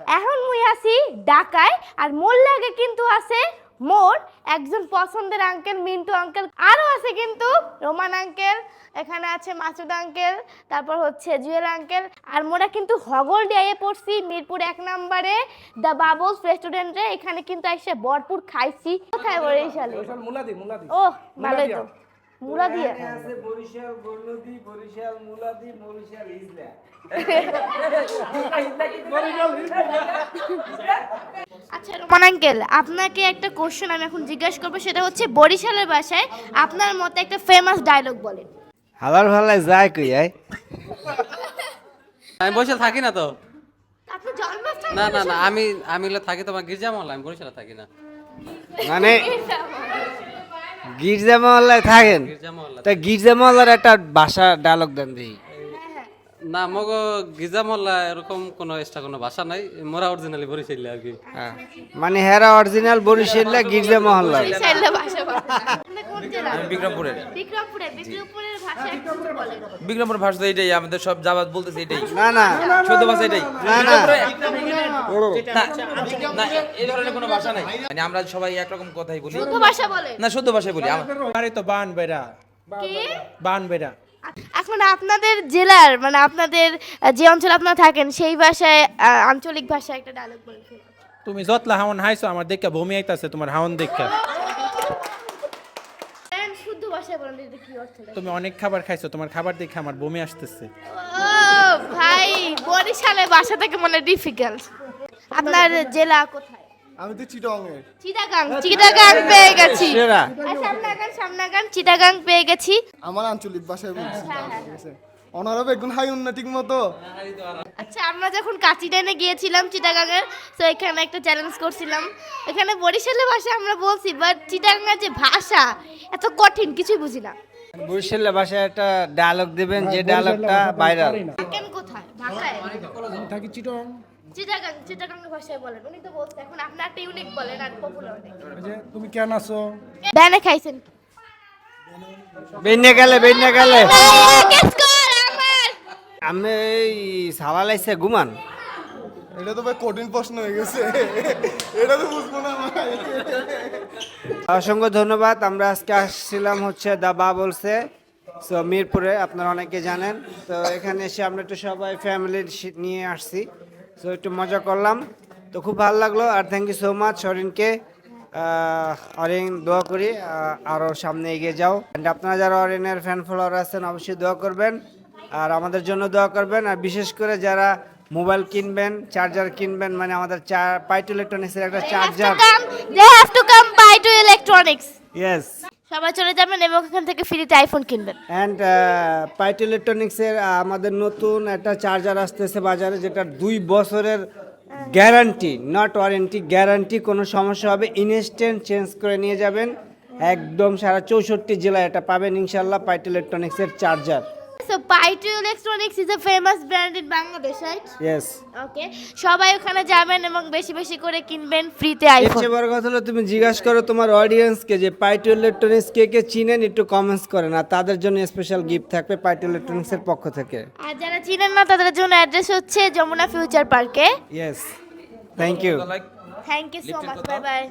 এখন মুই আছি ঢাকায় আর মোর লাগে কিন্তু আছে মোর একজন পছন্দের আঙ্কেল মিন্টু আঙ্কেল আরও আছে কিন্তু রোমান আঙ্কেল এখানে আছে মাসুদ আঙ্কেল তারপর হচ্ছে জুয়েল আঙ্কেল আর মোরা কিন্তু হগল ডিয়ে পড়ছি মিরপুর এক নম্বরে দ্য বাবলস রেস্টুরেন্টে এখানে কিন্তু এসে ভরপুর খাইছি। কোথায় বরিশালে ও ভালোই তো। মুরা দিয়ে। আছে বরিশাল বর্ণদি বরিশাল মুলাদি বরিশাল ইজলা আচ্ছা রোমান আঙ্কেল আপনাকে একটা কোশ্চেন আমি এখন জিজ্ঞাসা করব সেটা হচ্ছে বরিশালের ভাষায় আপনার মতে একটা ফেমাস ডায়লগ বলেন। হালার ভালাই যায় কই আমি বসে থাকি না তো। আপনি জন্মস্থান না না না আমি আমি থাকি তোমার গির্জা মহল্লা আমি বরিশালে থাকি না। মানে গির্জা মহল্লায় থাকেন? গির্জা মহল্লা তা গির্জা মহল্লার একটা ভাষা ডায়লগ দেন দেখি। না মগ গির্জা মহল্লা এরকম কোনো এক্সট্রা কোনো ভাষা নাই মোরা অরিজিনালি বরিশালে আর কি। হ্যাঁ। মানে হেরা অরিজিনাল বরিশাল্লা গির্জা মহল্লা বিক্রমপুরের ভাষা একটু বলেন বিক্রমপুর ভাষা তো এটাই আমাদের সব জাবাত বলতেছে এটাই না না শুদ্ধ ভাষা এটাই না না না না এই ধরনের কোনো ভাষা নাই মানে আমরা সবাই একরকম কথাই বলি শুদ্ধ ভাষা বলেন না শুদ্ধ ভাষায় বলি আমার তো বান বেড়া বান বেড়া এখন আপনাদের জেলার মানে আপনাদের যে অঞ্চলে আপনারা থাকেন সেই ভাষায় আহ, আঞ্চলিক ভাষায় একটা ডায়লগ বলেন তুমি যতলা হাওন হাইছো আমার দেখা ভূমি আইতাছে তোমার হাওন দেখা বলেন এটা কি অর্থ তুমি অনেক খাবার খাইছো তোমার খাবার দেখে আমার বমি আসতেছে। ও ভাই বরিশালের বাসা থেকে মনে ডিফিকাল্ট আপনার জেলা কোথায়? আমি তো চিটাগাং চিটাগাং পেয়ে গেছি। সেরা। সামনাগান সামনাগান চিটাগাং পেয়ে গেছি। আমার আঞ্চলিক ভাষায় বলছি। ঠিক আছে। অনারব একগুণ হাই ঠিক মতো। আচ্ছা আমরা যখন কাচিডানে গিয়েছিলাম চিটাগাংয়ের তো এখানে একটা চ্যালেঞ্জ করছিলাম। এখানে বরিশালের ভাষা আমরা বলছি বাট চিটাগাংয়ের যে ভাষা এত কঠিন কিছুই বুঝি না। বরিশাল্লা ভাষায় একটা ডায়লগ দিবেন যে ডায়লগটা ভাইরাল থাকেন কোথায়? ঢাকায়? থাকি চিটং চিটাগাং চিটাগাং ভাষায় বলেন উনি তো বলছেন এখন আপনি একটা ইউনিক বলেন আর পপুলার অনেক তুমি কেন আছো? ব্যানে খাইছেন কি? বেন্যা গেলে বেন্যা গেলে এই, guess কর, আমার। আমি এই সালা লাইছে গুমান। এটা তো ভাই কঠিন প্রশ্ন হয়ে গেছে। এটা তো বুঝব না অসংখ্য ধন্যবাদ। আমরা আজকে আসছিলাম হচ্ছে দা বা বলছে। সো মিরপুরে আপনারা অনেকে জানেন। তো এখানে এসে আমরা একটু সবাই ফ্যামিলি নিয়ে আসছি। সো একটু মজা করলাম। তো খুব ভালো লাগল। আর থ্যাংক ইউ সো মাচ অরিনকে অরিন দোয়া করি। আরও সামনে এগিয়ে যাও। And আপনারা যারা অরিনের ফ্যান ফলোয়ার আছেন অবশ্যই দোয়া করবেন। আর আমাদের জন্য দোয়া করবেন আর বিশেষ করে যারা মোবাইল কিনবেন চার্জার কিনবেন মানে আমাদের চার পাইট ইলেকট্রনিক্সের একটা charger have to come buy to electronics yes সবাই চলে যাবেন এবং এখান থেকে ফ্রিতে আইফোন কিনবেন। অ্যান্ড পাইট ইলেকট্রনিক্সের আমাদের নতুন একটা চার্জার আসতেছে বাজারে যেটা দুই বছরের গ্যারান্টি নট ওয়ারেন্টি গ্যারান্টি কোনো সমস্যা হবে ইনস্ট্যান্ট চেঞ্জ করে নিয়ে যাবেন। একদম সারা চৌষট্টি জেলায় এটা পাবেন ইনশাল্লাহ পাইট ইলেকট্রনিক্সের charger. So Paito Electronics is a famous brand in Bangladesh, right? Yes okay সবাই ওখানে যাবেন এবং বেশি বেশি করে কিনবেন ফ্রিতে এর আইফোন চেয়ে বড় কথা হলো তুমি জিজ্ঞাসা করো তোমার অডিয়েন্সকে যে পাইট ইলেকট্রনিক্স কে কে চিনেন একটু কমেন্টস করেন আর তাদের জন্য স্পেশাল গিফট থাকবে পাইট ইলেকট্রনিক্সের পক্ষ থেকে। আর যারা চিনেন না তাদের জন্য অ্যাড্রেস হচ্ছে যমুনা ফিউচার পার্কে yes thank you thank you so much bye bye